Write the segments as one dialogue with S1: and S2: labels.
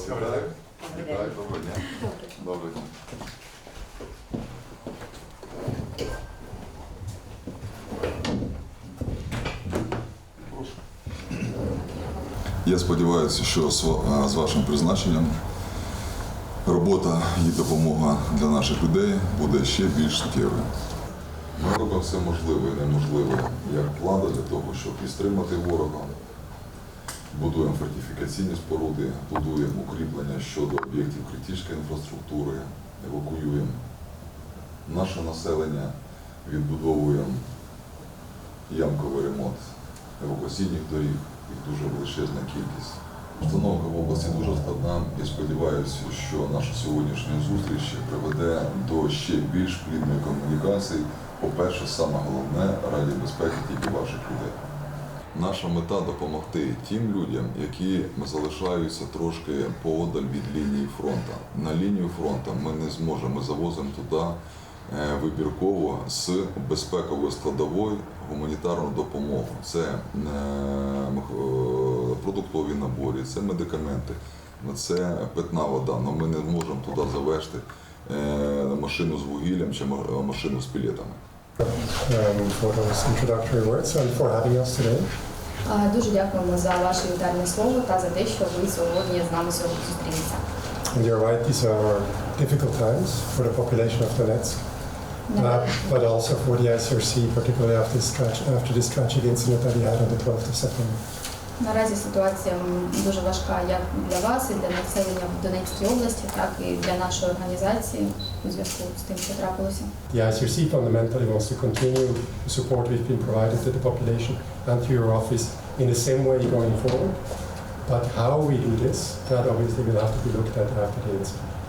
S1: вас вітаю. Вітаю, доброго дня. Доброго дня. Я сподіваюся, що з з вашим призначенням робота і допомога для наших людей буде ще більш суттєвою. Ми робимо все можливе і неможливе як влада для того, щоб і стримати ворога. Будуємо фортифікаційні споруди, будуємо укріплення щодо об'єктів критичної інфраструктури, евакуюємо наше населення, відбудовуємо ямковий ремонт евакуаційних доріг, їх дуже величезна кількість. Установка в області дуже складна і сподіваюся, що наша сьогоднішня зустріч приведе до ще більш плідної комунікації. По-перше, саме головне раді безпеки тільки ваших людей. Наша мета допомогти тим людям, які залишаються трошки поодаль від лінії фронту. На лінію фронту ми не зможемо, завозимо туди е, вибірково з безпековою складовою гуманітарну допомогу. Це е, е, продуктові набори, це медикаменти, це питна вода. Але ми не можемо туди завести машину з вугіллям чи машину з пілетами.
S2: um, for those introductory words and for having us today.
S3: А, Дуже дякуємо за ваше вітальне слово та за те, що ви сьогодні з нами сьогодні зустрілися.
S2: And you're right, these are difficult times for the population of Donetsk, uh, but also for the ICRC, particularly after this, trag- after this tragic incident that we had on the 12th of September.
S3: Наразі ситуація дуже важка як для вас, і для населення в Донецькій області, так і для нашої організації у зв'язку з тим, що трапилося.
S2: The ICRC fundamentally wants to continue the support we've been provided to the population and to your office in the same way going forward. But how we do this, that obviously will have to be looked at after the incident.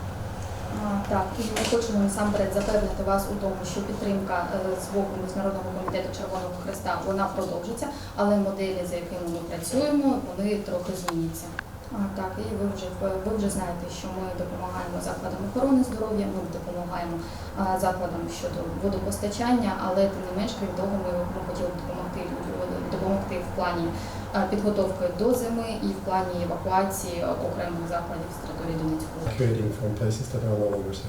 S3: Так, і ми хочемо насамперед запевнити вас у тому, що підтримка е, з боку Міжнародного комітету Червоного Хреста вона продовжиться, але моделі, за якими ми працюємо, вони трохи зміняться. Так, і ви вже ви вже знаєте, що ми допомагаємо закладам охорони здоров'я, ми допомагаємо закладам щодо водопостачання, але тим не менш, крім того, ми, ми хотіли допомогти лю- допомогти в плані підготовки до зими і в плані евакуації окремих закладів з території Донецької. області.